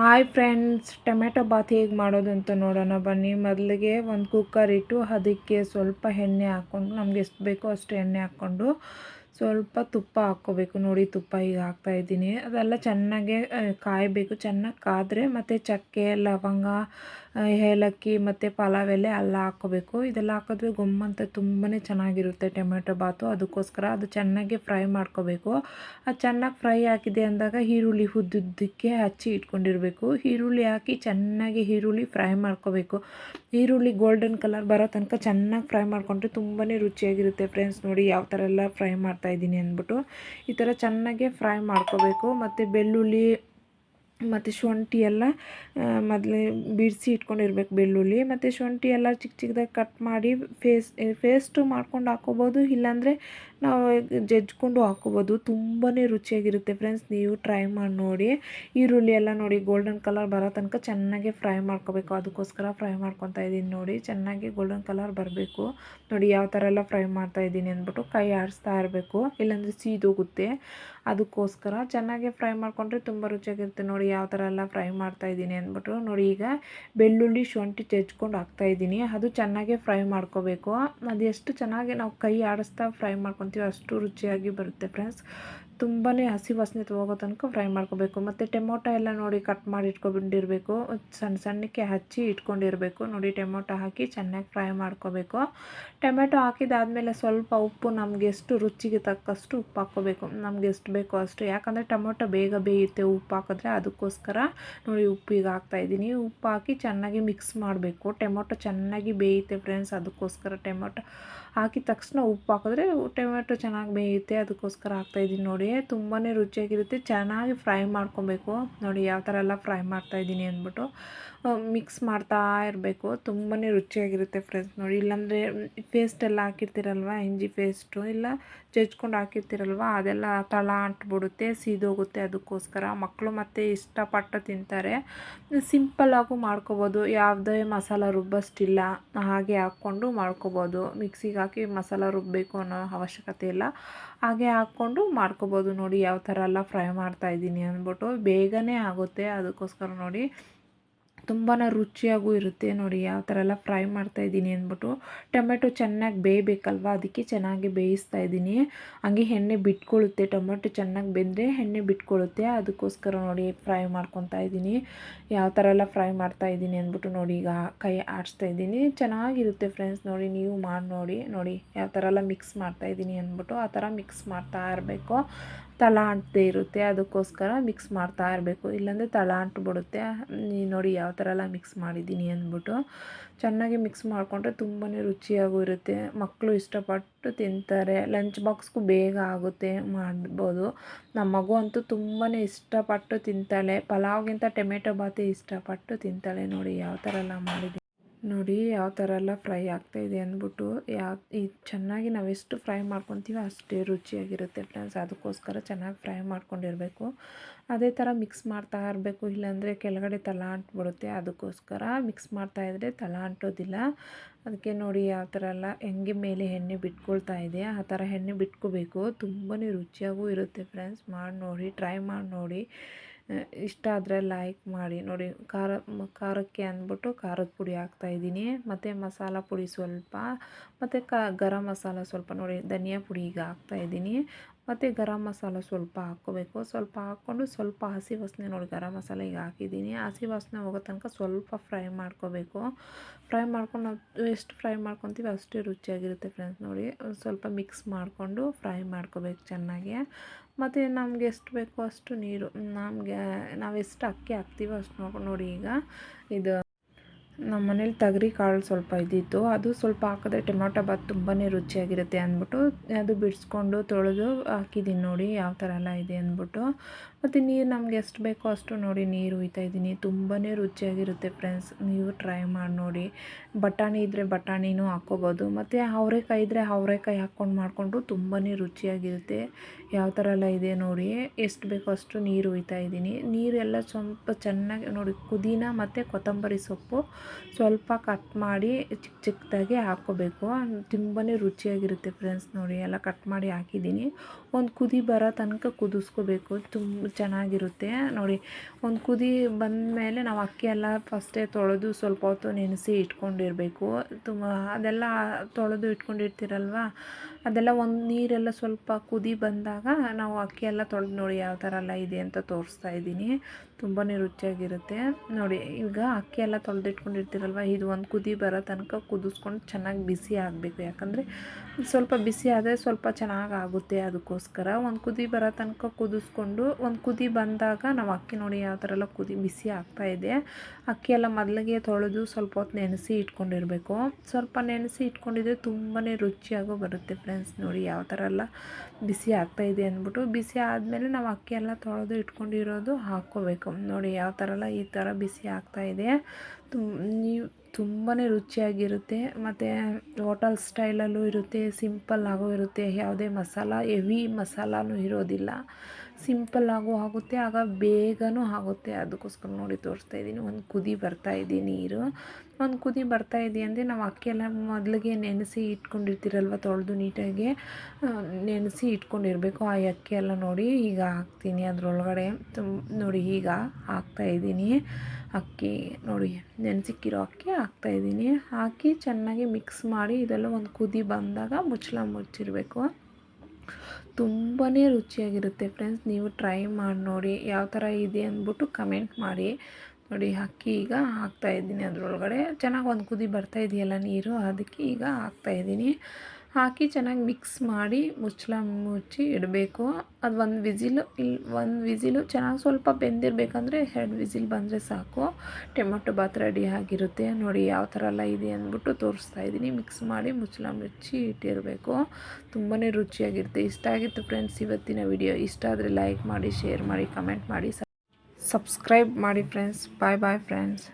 Hi friends tomato Baat ಹೇಗೆ ಮಾಡೋದು ಅಂತ ನೋಡೋಣ. ಬನ್ನಿ, ಮೊದಲಿಗೆ ಒಂದು ಕುಕ್ಕರ್ ಇಟ್ಟು ಅದಕ್ಕೆ ಸ್ವಲ್ಪ ಎಣ್ಣೆ ಹಾಕ್ಕೊಂಡು ನಮ್ಗೆ ಎಷ್ಟು ಬೇಕೋ ಅಷ್ಟು ಎಣ್ಣೆ ಹಾಕ್ಕೊಂಡು ಸ್ವಲ್ಪ ತುಪ್ಪ ಹಾಕ್ಕೋಬೇಕು. ನೋಡಿ, ತುಪ್ಪ ಈಗ ಹಾಕ್ತಾ ಇದ್ದೀನಿ. ಅದೆಲ್ಲ ಚೆನ್ನಾಗೆ ಕಾಯಬೇಕು. ಚೆನ್ನಾಗಿ ಕಾದರೆ ಮತ್ತು ಚಕ್ಕೆ, ಲವಂಗ ಏಲಕ್ಕಿ ಮತ್ತು ಪಲಾವ್ ಎಲೆ ಎಲ್ಲ ಹಾಕ್ಕೋಬೇಕು. ಇದೆಲ್ಲ ಹಾಕಿದ್ರೆ ಗೊಮ್ಮಂತ ತುಂಬಾ ಚೆನ್ನಾಗಿರುತ್ತೆ ಟೊಮೆಟೊ ಬಾತು. ಅದಕ್ಕೋಸ್ಕರ ಅದು ಚೆನ್ನಾಗಿ ಫ್ರೈ ಮಾಡ್ಕೋಬೇಕು. ಅದು ಚೆನ್ನಾಗಿ ಫ್ರೈ ಹಾಕಿದೆ ಅಂದಾಗ ಈರುಳ್ಳಿ ಹುದ್ದುದ್ದಕ್ಕೆ ಹಚ್ಚಿ ಇಟ್ಕೊಂಡಿರಬೇಕು. ಈರುಳ್ಳಿ ಹಾಕಿ ಚೆನ್ನಾಗಿ ಈರುಳ್ಳಿ ಫ್ರೈ ಮಾಡ್ಕೋಬೇಕು. ಈರುಳ್ಳಿ ಗೋಲ್ಡನ್ ಕಲರ್ ಬರೋ ತನಕ ಚೆನ್ನಾಗಿ ಫ್ರೈ ಮಾಡಿಕೊಂಡ್ರೆ ತುಂಬಾ ರುಚಿಯಾಗಿರುತ್ತೆ. ಫ್ರೆಂಡ್ಸ್, ನೋಡಿ, ಯಾವ ಥರ ಎಲ್ಲ ಫ್ರೈ ಮಾಡ್ತಾ ಇದ್ದೀನಿ ಅಂದ್ಬಿಟ್ಟು ಈ ಥರ ಚೆನ್ನಾಗಿ ಫ್ರೈ ಮಾಡ್ಕೋಬೇಕು. ಮತ್ತು ಬೆಳ್ಳುಳ್ಳಿ ಮತ್ತು ಶುಂಠಿ ಎಲ್ಲ ಮೊದಲೇ ಬಿಡಿಸಿ ಇಟ್ಕೊಂಡಿರ್ಬೇಕು ಬೆಳ್ಳುಳ್ಳಿ. ಮತ್ತು ಶುಂಠಿ ಎಲ್ಲ ಚಿಕ್ಕ ಚಿಕ್ಕದಾಗಿ ಕಟ್ ಮಾಡಿ ಫೇಸ್ ಫೇಸ್ಟು ಮಾಡ್ಕೊಂಡು ಹಾಕ್ಕೋಬೋದು ಇಲ್ಲಾಂದರೆ ನಾವು ಜಜ್ಕೊಂಡು ಹಾಕ್ಕೋಬೋದು ತುಂಬಾ ರುಚಿಯಾಗಿರುತ್ತೆ ಫ್ರೆಂಡ್ಸ್ ನೀವು ಟ್ರೈ ಮಾಡಿ ನೋಡಿ. ಈರುಳ್ಳಿ ಎಲ್ಲ ನೋಡಿ ಗೋಲ್ಡನ್ ಕಲರ್ ಬರೋ ತನಕ ಚೆನ್ನಾಗಿ ಫ್ರೈ ಮಾಡ್ಕೋಬೇಕು. ಅದಕ್ಕೋಸ್ಕರ ಫ್ರೈ ಮಾಡ್ಕೊತಾ ಇದ್ದೀನಿ ನೋಡಿ. ಚೆನ್ನಾಗಿ ಗೋಲ್ಡನ್ ಕಲರ್ ಬರಬೇಕು. ನೋಡಿ, ಯಾವ ಥರ ಎಲ್ಲ ಫ್ರೈ ಮಾಡ್ತಾ ಇದ್ದೀನಿ ಅಂದ್ಬಿಟ್ಟು ಕೈ ಆಡಿಸ್ತಾ ಇರಬೇಕು. ಇಲ್ಲಾಂದರೆ ಸೀದೋಗುತ್ತೆ. ಅದಕ್ಕೋಸ್ಕರ ಚೆನ್ನಾಗೆ ಫ್ರೈ ಮಾಡಿಕೊಂಡ್ರೆ ತುಂಬ ರುಚಿಯಾಗಿರುತ್ತೆ. ನೋಡಿ, ಯಾವ ಥರ ಎಲ್ಲ ಫ್ರೈ ಮಾಡ್ತಾ ಇದ್ದೀನಿ ಅಂದ್ಬಿಟ್ಟು, ನೋಡಿ, ಈಗ ಬೆಳ್ಳುಳ್ಳಿ ಶುಂಠಿ ಜಜ್ಕೊಂಡು ಹಾಕ್ತಾ ಇದ್ದೀನಿ. ಅದು ಚೆನ್ನಾಗೆ ಫ್ರೈ ಮಾಡ್ಕೋಬೇಕು. ಅದು ಎಷ್ಟು ಚೆನ್ನಾಗಿ ನಾವು ಕೈ ಆಡಿಸ್ತಾ ಫ್ರೈ ಮಾಡ್ಕೊತೀವಿ ಅಷ್ಟು ರುಚಿಯಾಗಿ ಬರುತ್ತೆ ಫ್ರೆಂಡ್ಸ್. ತುಂಬಾ ಹಸಿ ವಾಸನೆ ಹೋಗೋ ತನಕ ಫ್ರೈ ಮಾಡ್ಕೋಬೇಕು. ಮತ್ತು ಟೊಮೊಟೊ ಎಲ್ಲ ನೋಡಿ ಕಟ್ ಮಾಡಿ ಇಟ್ಕೊಂಡಿರಬೇಕು. ಸಣ್ಣ ಸಣ್ಣಕ್ಕೆ ಹಚ್ಚಿ ಇಟ್ಕೊಂಡಿರಬೇಕು. ನೋಡಿ ಟೊಮೊಟೊ ಹಾಕಿ ಚೆನ್ನಾಗಿ ಫ್ರೈ ಮಾಡ್ಕೋಬೇಕು. ಟೊಮೆಟೊ ಹಾಕಿದಾದಮೇಲೆ ಸ್ವಲ್ಪ ಉಪ್ಪು ನಮಗೆ ಎಷ್ಟು ರುಚಿಗೆ ತಕ್ಕಷ್ಟು ಉಪ್ಪು ಹಾಕ್ಕೋಬೇಕು. ನಮ್ಗೆ ಎಷ್ಟು ಬೇಕೋ ಅಷ್ಟು. ಯಾಕಂದರೆ ಟೊಮೊಟೊ ಬೇಗ ಬೇಯುತ್ತೆ ಉಪ್ಪು ಹಾಕಿದ್ರೆ ಅದಕ್ಕೋಸ್ಕರ ನೋಡಿ ಉಪ್ಪು ಈಗ ಹಾಕ್ತಾಯಿದ್ದೀನಿ ಉಪ್ಪು ಹಾಕಿ ಚೆನ್ನಾಗಿ ಮಿಕ್ಸ್ ಮಾಡಬೇಕು. ಟೊಮೊಟೊ ಚೆನ್ನಾಗಿ ಬೇಯುತ್ತೆ ಫ್ರೆಂಡ್ಸ್ ಅದಕ್ಕೋಸ್ಕರ ಟೊಮೊಟೊ ಹಾಕಿದ ತಕ್ಷಣ ಉಪ್ಪು ಹಾಕಿದ್ರೆ ಟೊಮೆಟೊ ಚೆನ್ನಾಗಿ ಬೇಯುತ್ತೆ. ಅದಕ್ಕೋಸ್ಕರ ಹಾಕ್ತಾಯಿದ್ದೀನಿ ನೋಡಿ. ತುಂಬಾ ರುಚಿಯಾಗಿರುತ್ತೆ. ಚೆನ್ನಾಗಿ ಫ್ರೈ ಮಾಡ್ಕೊಬೇಕು. ನೋಡಿ ಯಾವ ಥರ ಎಲ್ಲ ಫ್ರೈ ಮಾಡ್ತಾಯಿದ್ದೀನಿ ಅಂದ್ಬಿಟ್ಟು ಮಿಕ್ಸ್ ಮಾಡ್ತಾ ಇರಬೇಕು. ತುಂಬಾ ರುಚಿಯಾಗಿರುತ್ತೆ ಫ್ರೆಂಡ್ಸ್ ನೋಡಿ. ಇಲ್ಲಾಂದರೆ ಪೇಸ್ಟ್ ಎಲ್ಲ ಹಾಕಿರ್ತೀರಲ್ವ, ಇಂಜಿ ಪೇಸ್ಟು, ಇಲ್ಲ ಜಜ್ಕೊಂಡು ಹಾಕಿರ್ತೀರಲ್ವ, ಅದೆಲ್ಲ ತಳ ಅಂಟ್ಬಿಡುತ್ತೆ, ಸೀದೋಗುತ್ತೆ. ಅದಕ್ಕೋಸ್ಕರ ಮಕ್ಕಳು ಮತ್ತು ಇಷ್ಟಪಟ್ಟು ತಿಂತಾರೆ. ಸಿಂಪಲ್ಲಾಗೂ ಮಾಡ್ಕೊಬೋದು. ಯಾವುದೇ ಮಸಾಲ ರುಬ್ಬಷ್ಟಿಲ್ಲ, ಹಾಗೆ ಹಾಕ್ಕೊಂಡು ಮಾಡ್ಕೊಬೋದು. ಮಿಕ್ಸಿಗೆ ಹಾಕಿ ಮಸಾಲ ರುಬ್ಬಬೇಕು ಅನ್ನೋ ಅವಶ್ಯಕತೆ ಇಲ್ಲ. ಹಾಗೆ ಹಾಕ್ಕೊಂಡು ಮಾಡ್ಕೋಬೋದು ನೋಡಿ, ಯಾವ ಥರ ಎಲ್ಲ ಫ್ರೈ ಮಾಡ್ತಾಯಿದ್ದೀನಿ ಅಂದ್ಬಿಟ್ಟು ಬೇಗನೆ ಆಗುತ್ತೆ. ಅದಕ್ಕೋಸ್ಕರ ನೋಡಿ ತುಂಬಾ ರುಚಿಯಾಗೂ ಇರುತ್ತೆ ನೋಡಿ, ಯಾವ ಥರ ಎಲ್ಲ ಫ್ರೈ ಮಾಡ್ತಾಯಿದ್ದೀನಿ ಅಂದ್ಬಿಟ್ಟು. ಟೊಮೆಟೊ ಚೆನ್ನಾಗಿ ಬೇಯಬೇಕಲ್ವ? ಅದಕ್ಕೆ ಚೆನ್ನಾಗಿ ಬೇಯಿಸ್ತಾ ಇದ್ದೀನಿ. ಹಂಗೆ ಎಣ್ಣೆ ಬಿಟ್ಕೊಳ್ಳುತ್ತೆ ಟೊಮೆಟೊ ಚೆನ್ನಾಗಿ ಬೆಂದರೆ ಎಣ್ಣೆ ಬಿಟ್ಕೊಳ್ಳುತ್ತೆ ಅದಕ್ಕೋಸ್ಕರ ನೋಡಿ ಫ್ರೈ ಮಾಡ್ಕೊತಾ ಇದ್ದೀನಿ. ಯಾವ ಥರ ಎಲ್ಲ ಫ್ರೈ ಮಾಡ್ತಾ ಇದ್ದೀನಿ ಅಂದ್ಬಿಟ್ಟು ನೋಡಿ ಈಗ ಕೈ ಆಡಿಸ್ತಾ ಇದ್ದೀನಿ. ಚೆನ್ನಾಗಿರುತ್ತೆ ಫ್ರೆಂಡ್ಸ್ ನೋಡಿ, ನೀವು ಮಾಡಿ ನೋಡಿ ನೋಡಿ ಯಾವ ಥರ ಎಲ್ಲ ಮಿಕ್ಸ್ ಮಾಡ್ತಾ ಇದ್ದೀನಿ ಅಂದ್ಬಿಟ್ಟು. ಆ ಥರ ಮಿಕ್ಸ್ ಮಾಡ್ತಾ ಇರಬೇಕು. ತಳ ಅಂಟದೇ ಇರುತ್ತೆ. ಅದಕ್ಕೋಸ್ಕರ ಮಿಕ್ಸ್ ಮಾಡ್ತಾ ಇರಬೇಕು. ಇಲ್ಲಾಂದರೆ ತಳ ಅಂಟು ಬಿಡುತ್ತೆ ನೋಡಿ ಯಾವ ಥರ ಎಲ್ಲ ಮಿಕ್ಸ್ ಮಾಡಿದ್ದೀನಿ ಅಂದ್ಬಿಟ್ಟು. ಚೆನ್ನಾಗಿ ಮಿಕ್ಸ್ ಮಾಡಿಕೊಂಡ್ರೆ ತುಂಬಾ ರುಚಿಯಾಗೂ ಇರುತ್ತೆ. ಮಕ್ಕಳು ಇಷ್ಟಪಟ್ಟು ತಿಂತಾರೆ. ಲಂಚ್ ಬಾಕ್ಸ್ಗೂ ಬೇಗ ಆಗುತ್ತೆ ಮಾಡ್ಬೋದು. ನಮ್ಮ ಮಗು ಅಂತೂ ತುಂಬಾ ಇಷ್ಟಪಟ್ಟು ತಿಂತಾಳೆ. ಪಲಾವ್ಗಿಂತ ಟೊಮೆಟೊ ಬಾತೇ ಇಷ್ಟಪಟ್ಟು ತಿಂತಾಳೆ ನೋಡಿ, ಯಾವ ಥರ ಎಲ್ಲ ಮಾಡಿದ್ದೀನಿ. ನೋಡಿ ಯಾವ ಥರ ಎಲ್ಲ ಫ್ರೈ ಆಗ್ತಾಯಿದೆ ಅಂದ್ಬಿಟ್ಟು ಯಾವ ಈ ಚೆನ್ನಾಗಿ ನಾವೆಷ್ಟು ಫ್ರೈ ಮಾಡ್ಕೊತೀವೋ ಅಷ್ಟೇ ರುಚಿಯಾಗಿರುತ್ತೆ ಫ್ರೆಂಡ್ಸ್. ಅದಕ್ಕೋಸ್ಕರ ಚೆನ್ನಾಗಿ ಫ್ರೈ ಮಾಡ್ಕೊಂಡಿರಬೇಕು. ಅದೇ ಥರ ಮಿಕ್ಸ್ ಮಾಡ್ತಾ ಇರಬೇಕು. ಇಲ್ಲಾಂದರೆ ಕೆಳಗಡೆ ತಲೆ ಅಂಟ್ಬಿಡುತ್ತೆ. ಅದಕ್ಕೋಸ್ಕರ ಮಿಕ್ಸ್ ಮಾಡ್ತಾ ಇದ್ದರೆ ತಲೆ ಅಂಟೋದಿಲ್ಲ. ಅದಕ್ಕೆ ನೋಡಿ ಯಾವ ಥರ ಎಲ್ಲ ಹೆಂಗೆ ಮೇಲೆ ಎಣ್ಣೆ ಬಿಟ್ಕೊಳ್ತಾ ಇದೆ. ಆ ಥರ ಎಣ್ಣೆ ಬಿಟ್ಕೋಬೇಕು. ತುಂಬಾ ರುಚಿಯಾಗೂ ಇರುತ್ತೆ ಫ್ರೆಂಡ್ಸ್. ಮಾಡಿ ನೋಡಿ, ಟ್ರೈ ಮಾಡಿ ನೋಡಿ. ಇಷ್ಟ ಆದರೆ ಲೈಕ್ ಮಾಡಿ. ನೋಡಿ, ಖಾರ ಖಾರಕ್ಕೆ ಅಂದ್ಬಿಟ್ಟು ಖಾರದ ಪುಡಿ ಹಾಕ್ತಾಯಿದ್ದೀನಿ ಮತ್ತು ಮಸಾಲ ಪುಡಿ ಸ್ವಲ್ಪ, ಮತ್ತು ಕ, ಗರಂ ಮಸಾಲ ಸ್ವಲ್ಪ ನೋಡಿ, ಧನಿಯಾ ಪುಡಿ ಈಗ ಹಾಕ್ತಾಯಿದ್ದೀನಿ ಮತ್ತು ಗರಂ ಮಸಾಲ ಸ್ವಲ್ಪ ಹಾಕ್ಕೋಬೇಕು. ಸ್ವಲ್ಪ ಹಾಕ್ಕೊಂಡು ಸ್ವಲ್ಪ ಹಸಿ ವಾಸನೆ ನೋಡಿ, ಗರಂ ಮಸಾಲ ಈಗ ಹಾಕಿದ್ದೀನಿ. ಹಸಿ ವಾಸನೆ ಹೋಗೋ ತನಕ ಸ್ವಲ್ಪ ಫ್ರೈ ಮಾಡ್ಕೋಬೇಕು. ಫ್ರೈ ಮಾಡ್ಕೊಂಡು ಎಷ್ಟು ಫ್ರೈ ಮಾಡ್ಕೊತೀವಿ ಅಷ್ಟೇ ರುಚಿಯಾಗಿರುತ್ತೆ ಫ್ರೆಂಡ್ಸ್ ನೋಡಿ. ಸ್ವಲ್ಪ ಮಿಕ್ಸ್ ಮಾಡಿಕೊಂಡು ಫ್ರೈ ಮಾಡ್ಕೋಬೇಕು ಚೆನ್ನಾಗಿ. ಮತ್ತು ನಮ್ಗೆ ಎಷ್ಟು ಬೇಕೋ ಅಷ್ಟು ನೀರು, ನಮಗೆ ನಾವು ಎಷ್ಟು ಅಕ್ಕಿ ಹಾಕ್ತೀವೋ ಅಷ್ಟು ನೋಡಿ ಈಗ ಇದು ನಮ್ಮ ಮನೇಲಿ ತಗರಿ ಕಾಳು ಸ್ವಲ್ಪ ಇದ್ದಿತ್ತು ಅದು ಸ್ವಲ್ಪ ಹಾಕಿದ್ರೆ ಟೊಮೊಟೊ ಬಾತ್ ತುಂಬಾ ರುಚಿಯಾಗಿರುತ್ತೆ ಅಂದ್ಬಿಟ್ಟು ಅದು ಬಿಡಿಸ್ಕೊಂಡು ತೊಳೆದು ಹಾಕಿದ್ದೀನಿ ನೋಡಿ ಯಾವ ಥರ ಎಲ್ಲ ಇದೆ ಅಂದ್ಬಿಟ್ಟು. ಮತ್ತು ನೀರು ನಮ್ಗೆ ಎಷ್ಟು ಬೇಕೋ ಅಷ್ಟು ನೋಡಿ ನೀರು ಹುಯ್ತಾ ಇದ್ದೀನಿ. ತುಂಬಾ ರುಚಿಯಾಗಿರುತ್ತೆ ಫ್ರೆಂಡ್ಸ್. ನೀವು ಟ್ರೈ ಮಾಡಿ ನೋಡಿ. ಬಟಾಣಿ ಇದ್ದರೆ ಬಟಾಣಿನೂ ಹಾಕ್ಕೋಬೋದು. ಮತ್ತು ಅವರೆಕಾಯಿ ಇದ್ದರೆ ಅವರೆಕಾಯಿ ಹಾಕ್ಕೊಂಡು ಮಾಡಿಕೊಂಡ್ರು ತುಂಬಾ ರುಚಿಯಾಗಿರುತ್ತೆ. ಯಾವ ಥರ ಎಲ್ಲ ಇದೆ ನೋಡಿ. ಎಷ್ಟು ಬೇಕೋ ಅಷ್ಟು ನೀರು ಹುಯ್ತಾ ಇದ್ದೀನಿ. ನೀರೆಲ್ಲ ಸ್ವಲ್ಪ ಚೆನ್ನಾಗಿ ನೋಡಿ, ಪುದೀನ ಮತ್ತು ಕೊತ್ತಂಬರಿ ಸೊಪ್ಪು ಸ್ವಲ್ಪ ಕಟ್ ಮಾಡಿ ಚಿಕ್ಕ ಚಿಕ್ಕದಾಗಿ ಹಾಕ್ಕೋಬೇಕು ತುಂಬಾ ರುಚಿಯಾಗಿರುತ್ತೆ ಫ್ರೆಂಡ್ಸ್ ನೋಡಿ. ಎಲ್ಲ ಕಟ್ ಮಾಡಿ ಹಾಕಿದ್ದೀನಿ. ಒಂದು ಕುದಿ ಬರೋ ತನಕ ಕುದಿಸ್ಕೋಬೇಕು. ತುಂಬ ಚೆನ್ನಾಗಿರುತ್ತೆ ನೋಡಿ. ಒಂದು ಕುದಿ ಬಂದ ಮೇಲೆ ನಾವು ಅಕ್ಕಿ ಎಲ್ಲ ಫಸ್ಟೇ ತೊಳೆದು ಸ್ವಲ್ಪ ಹೊತ್ತು ನೆನೆಸಿ ಇಟ್ಕೊಂಡಿರಬೇಕು. ತುಂಬ ಅದೆಲ್ಲ ತೊಳೆದು ಇಟ್ಕೊಂಡಿರ್ತೀರಲ್ವ? ಅದೆಲ್ಲ ಒಂದು ನೀರೆಲ್ಲ ಸ್ವಲ್ಪ ಕುದಿ ಬಂದಾಗ ನಾವು ಅಕ್ಕಿ ಎಲ್ಲ ತೊಳೆದು ನೋಡಿ ಯಾವ ಥರ ಎಲ್ಲ ಇದೆ ಅಂತ ತೋರಿಸ್ತಾ ಇದ್ದೀನಿ. ತುಂಬಾ ರುಚಿಯಾಗಿರುತ್ತೆ ನೋಡಿ. ಈಗ ಅಕ್ಕಿ ಎಲ್ಲ ತೊಳೆದಿಟ್ಕೊಂಡಿರ್ತೀರಲ್ವ ಇದು ಒಂದು ಕುದಿ ಬರೋ ತನಕ ಕುದಿಸ್ಕೊಂಡು ಚೆನ್ನಾಗಿ ಬಿಸಿ ಆಗಬೇಕು. ಯಾಕಂದರೆ ಸ್ವಲ್ಪ ಬಿಸಿ ಆದರೆ ಸ್ವಲ್ಪ ಚೆನ್ನಾಗಿ ಆಗುತ್ತೆ ಅದಕ್ಕೋಸ್ಕರ ಒಂದು ಕುದಿ ಬರೋ ತನಕ ಕುದಿಸ್ಕೊಂಡು ಒಂದು ಕುದಿ ಬಂದಾಗ ನಾವು ಅಕ್ಕಿ ನೋಡಿ ಯಾವ ಥರ ಎಲ್ಲ ಕುದಿ ಬಿಸಿ ಆಗ್ತಾಯಿದೆ ಅಕ್ಕಿ ಎಲ್ಲ ಮೊದಲಿಗೆ ತೊಳೆದು ಸ್ವಲ್ಪ ಹೊತ್ತು ನೆನೆಸಿ ಇಟ್ಕೊಂಡಿರಬೇಕು. ಸ್ವಲ್ಪ ನೆನೆಸಿ ಇಟ್ಕೊಂಡಿದ್ರೆ ತುಂಬಾ ರುಚಿಯಾಗೂ ಬರುತ್ತೆ ಫ್ರೆಂಡ್ಸ್ ನೋಡಿ ಯಾವ ಥರ ಎಲ್ಲ ಬಿಸಿ ಆಗ್ತಾಯಿದೆ ಅಂದ್ಬಿಟ್ಟು. ಬಿಸಿ ಆದಮೇಲೆ ನಾವು ಅಕ್ಕಿ ಎಲ್ಲ ತೊಳೆದು ಇಟ್ಕೊಂಡಿರೋದು ಹಾಕ್ಕೋಬೇಕು ನೋಡಿ ಯಾವ ಥರ ಎಲ್ಲ ಈ ಥರ ಬಿಸಿ ಆಗ್ತಾಯಿದೆ ತುಂಬ ನೀವು ತುಂಬಾ ರುಚಿಯಾಗಿರುತ್ತೆ, ಮತ್ತು ಹೋಟಲ್ ಸ್ಟೈಲಲ್ಲೂ ಇರುತ್ತೆ, ಸಿಂಪಲ್ ಆಗೋ ಇರುತ್ತೆ, ಯಾವುದೇ ಮಸಾಲ, ಹೆವಿ ಮಸಾಲನೂ ಇರೋದಿಲ್ಲ. ಸಿಂಪಲ್ಲಾಗೂ ಆಗುತ್ತೆ, ಆಗ ಬೇಗನೂ ಆಗುತ್ತೆ. ಅದಕ್ಕೋಸ್ಕರ ನೋಡಿ ತೋರಿಸ್ತಾ ಇದ್ದೀನಿ. ಒಂದು ಕುದಿ ಬರ್ತಾ ಇದೆ ನೀರು. ಒಂದು ಕುದಿ ಬರ್ತಾ ಇದೆ ಅಂದರೆ ನಾವು ಅಕ್ಕಿ ಎಲ್ಲ ಮೊದಲಿಗೆ ನೆನೆಸಿ ಇಟ್ಕೊಂಡಿರ್ತೀರಲ್ವ ತೊಳೆದು ನೀಟಾಗಿ? ನೆನೆಸಿ ಇಟ್ಕೊಂಡಿರಬೇಕು ಆ ಅಕ್ಕಿ ಎಲ್ಲ ನೋಡಿ. ಈಗ ಹಾಕ್ತೀನಿ ಅದರೊಳಗಡೆ. ತುಂಬ ನೋಡಿ ಈಗ ಹಾಕ್ತಾಯಿದ್ದೀನಿ ಅಕ್ಕಿ ನೋಡಿ, ನೆನೆಸಿಕ್ಕಿರೋ ಅಕ್ಕಿ ಹಾಕ್ತಾಯಿದ್ದೀನಿ ಹಾಕಿ ಚೆನ್ನಾಗಿ ಮಿಕ್ಸ್ ಮಾಡಿ ಇದೆಲ್ಲ ಒಂದು ಕುದಿ ಬಂದಾಗ ಮುಚ್ಚಳ ಮುಚ್ಚಿರಬೇಕು. ತುಂಬಾ ರುಚಿಯಾಗಿರುತ್ತೆ ಫ್ರೆಂಡ್ಸ್ ನೀವು ಟ್ರೈ ಮಾಡಿ ನೋಡಿ, ಯಾವ ಥರ ಇದೆ ಅಂದ್ಬಿಟ್ಟು ಕಮೆಂಟ್ ಮಾಡಿ. ನೋಡಿ, ಅಕ್ಕಿ ಈಗ ಹಾಕ್ತಾಯಿದ್ದೀನಿ ಅದರೊಳಗಡೆ. ಚೆನ್ನಾಗಿ ಒಂದು ಕುದಿ ಬರ್ತಾ ಇದೆಯಲ್ಲ ನೀರು, ಅದಕ್ಕೆ ಈಗ ಹಾಕ್ತಾಯಿದ್ದೀನಿ ಹಾಕಿ ಚೆನ್ನಾಗಿ ಮಿಕ್ಸ್ ಮಾಡಿ ಮುಚ್ಚಳ ಮುಚ್ಚಿ ಇಡಬೇಕು. ಅದು ಒಂದು ವಿಸಿಲು ಇಲ್ಲಿ ಒಂದು ವಿಸಿಲು ಚೆನ್ನಾಗಿ ಸ್ವಲ್ಪ ಬೆಂದಿರಬೇಕಂದ್ರೆ ಎರಡು ವಿಸಿಲ್ ಬಂದರೆ ಸಾಕು. ಟೊಮೆಟೊ ಬಾತ್ ರೆಡಿ ಆಗಿರುತ್ತೆ. ನೋಡಿ ಯಾವ ಥರ ಎಲ್ಲ ಇದೆ ಅಂದ್ಬಿಟ್ಟು ತೋರಿಸ್ತಾ ಇದ್ದೀನಿ. ಮಿಕ್ಸ್ ಮಾಡಿ ಮುಚ್ಚಳ ಮುಚ್ಚಿ ಇಟ್ಟಿರಬೇಕು. ತುಂಬಾ ರುಚಿಯಾಗಿರುತ್ತೆ. ಇಷ್ಟ ಆಗಿತ್ತು ಫ್ರೆಂಡ್ಸ್ ಇವತ್ತಿನ ವಿಡಿಯೋ. ಇಷ್ಟ ಆದರೆ ಲೈಕ್ ಮಾಡಿ, ಶೇರ್ ಮಾಡಿ, ಕಮೆಂಟ್ ಮಾಡಿ. ಸಬ್ಸ್ಕ್ರೈಬ್ ಮಾಡಿ ಫ್ರೆಂಡ್ಸ್. ಬಾಯ್ ಬಾಯ್ ಫ್ರೆಂಡ್ಸ್.